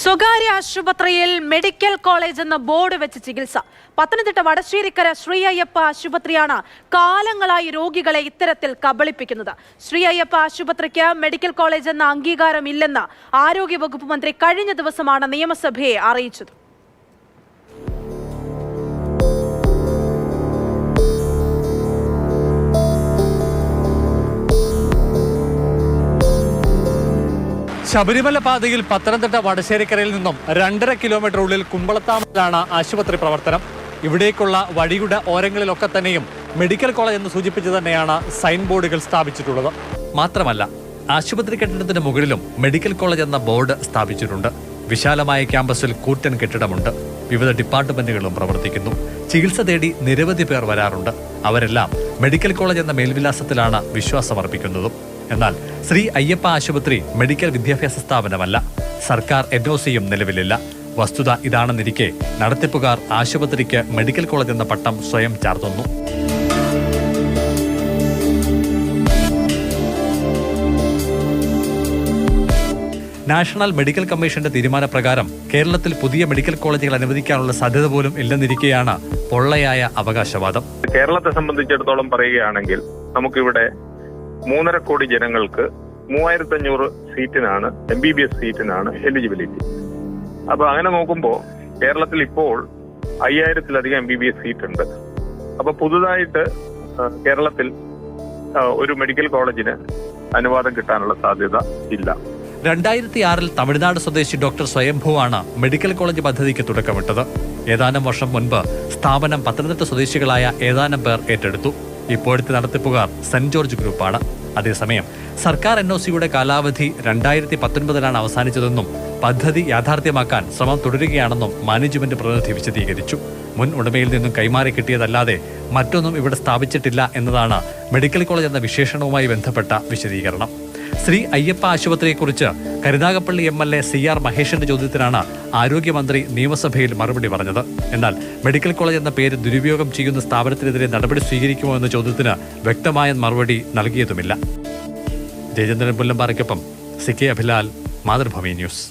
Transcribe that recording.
സ്വകാര്യ ആശുപത്രിയിൽ medical college എന്ന ബോർഡ് വെച്ച് ചികിത്സ. പത്തനംതിട്ട വടശ്ശേരിക്കര ശ്രീ അയ്യപ്പ ആശുപത്രിയാണ് കാലങ്ങളായി രോഗികളെ ഇത്തരത്തിൽ കബളിപ്പിക്കുന്നത്. ശ്രീ അയ്യപ്പ ആശുപത്രിക്ക് മെഡിക്കൽ കോളേജ് എന്ന അംഗീകാരം ഇല്ലെന്ന് ആരോഗ്യവകുപ്പ് മന്ത്രി കഴിഞ്ഞ ദിവസമാണ് നിയമസഭയെ അറിയിച്ചത്. ശബരിമല പാതയിൽ പത്തനംതിട്ട വടശ്ശേരിക്കരയിൽ നിന്നും രണ്ടര കിലോമീറ്റർ ഉള്ളിൽ കുമ്പളത്താമലാണ് ആശുപത്രി പ്രവർത്തനം. ഇവിടേക്കുള്ള വഴിയുടെ ഓരങ്ങളിലൊക്കെ തന്നെയും മെഡിക്കൽ കോളേജ് എന്ന് സൂചിപ്പിച്ച് തന്നെയാണ് സൈൻ ബോർഡുകൾ സ്ഥാപിച്ചിട്ടുള്ളത്. മാത്രമല്ല ആശുപത്രി കെട്ടിടത്തിന് മുകളിലും മെഡിക്കൽ കോളേജ് എന്ന ബോർഡ് സ്ഥാപിച്ചിട്ടുണ്ട്. വിശാലമായ ക്യാമ്പസിൽ കൂറ്റൻ കെട്ടിടമുണ്ട്. വിവിധ ഡിപ്പാർട്ട്മെന്റുകളും പ്രവർത്തിക്കുന്നു. ചികിത്സ തേടി നിരവധി പേർ വരാറുണ്ട്. അവരെല്ലാം മെഡിക്കൽ കോളേജ് എന്ന മേൽവിലാസത്തിലാണ് വിശ്വാസമർപ്പിക്കുന്നതും. എന്നാൽ ശ്രീ അയ്യപ്പ ആശുപത്രി മെഡിക്കൽ വിദ്യാഭ്യാസ സ്ഥാപനമല്ല. സർക്കാർ എൻ ഒ സിയും നിലവിലില്ല. വസ്തുത ഇതാണെന്നിരിക്കെ നടത്തിപ്പുകാർ ആശുപത്രിക്ക് മെഡിക്കൽ കോളേജ് എന്ന പട്ടം സ്വയം ചാർത്തുന്നു. നാഷണൽ മെഡിക്കൽ കമ്മീഷന്റെ തീരുമാനപ്രകാരം കേരളത്തിൽ പുതിയ മെഡിക്കൽ കോളേജുകൾ അനുവദിക്കാനുള്ള സാധ്യത പോലും ഇല്ലെന്നിരിക്കെയാണ് പൊള്ളയായ അവകാശവാദം. കേരളത്തെ സംബന്ധിച്ചിടത്തോളം പറയുകയാണെങ്കിൽ നമുക്കിവിടെ മൂന്നര കോടി ജനങ്ങൾക്ക് മൂവായിരത്തി അഞ്ഞൂറ് സീറ്റിനാണ് എം ബി ബി എസ് സീറ്റിനാണ് എലിജിബിലിറ്റി അപ്പൊ അങ്ങനെ നോക്കുമ്പോൾ കേരളത്തിൽ ഇപ്പോൾ അയ്യായിരത്തിലധികം M B B S seat ഉണ്ട് അപ്പൊ പുതുതായിട്ട് കേരളത്തിൽ ഒരു മെഡിക്കൽ കോളേജിന് അനുവാദം കിട്ടാനുള്ള സാധ്യത ഇല്ല. രണ്ടായിരത്തി ആറിൽ തമിഴ്നാട് സ്വദേശി ഡോക്ടർ സ്വയംഭുവാണ് മെഡിക്കൽ കോളേജ് പദ്ധതിക്ക് തുടക്കമിട്ടത്. ഏതാനും വർഷം മുൻപ് സ്ഥാപനം പത്തനംതിട്ട സ്വദേശികളായ ഏതാനും പേർ ഏറ്റെടുത്തു. ഇപ്പോഴത്തെ നടത്തിപ്പുകാർ സെന്റ് ജോർജ് ഗ്രൂപ്പാണ്. അതേസമയം സർക്കാർ എൻ ഒ സിയുടെ കാലാവധി രണ്ടായിരത്തി പത്തൊൻപതിലാണ് അവസാനിച്ചതെന്നും പദ്ധതി യാഥാർത്ഥ്യമാക്കാൻ ശ്രമം തുടരുകയാണെന്നും മാനേജ്മെന്റ് പ്രതിനിധി വിശദീകരിച്ചു. മുൻ ഉടമയിൽ നിന്നും കൈമാറി കിട്ടിയതല്ലാതെ മറ്റൊന്നും ഇവിടെ സ്ഥാപിച്ചിട്ടില്ല എന്നതാണ് മെഡിക്കൽ കോളേജ് എന്ന വിശേഷണവുമായി ബന്ധപ്പെട്ട വിശദീകരണം. Shri Ayyappa ആശുപത്രിയെക്കുറിച്ച് Karunagappally M L A C R മഹേഷിന്റെ ചോദ്യത്തിനാണ് ആരോഗ്യമന്ത്രി നിയമസഭയിൽ മറുപടി പറഞ്ഞത്. എന്നാൽ മെഡിക്കൽ കോളേജ് എന്ന പേര് ദുരുപയോഗം ചെയ്യുന്ന സ്ഥാപനത്തിനെതിരെ നടപടി സ്വീകരിക്കുമോ എന്ന ചോദ്യത്തിന് വ്യക്തമായ മറുപടി നൽകിയതുമില്ല. Jayachandran പുല്ലമ്പാറയ്ക്കൊപ്പം C K Abhilal Mathrubhumi news.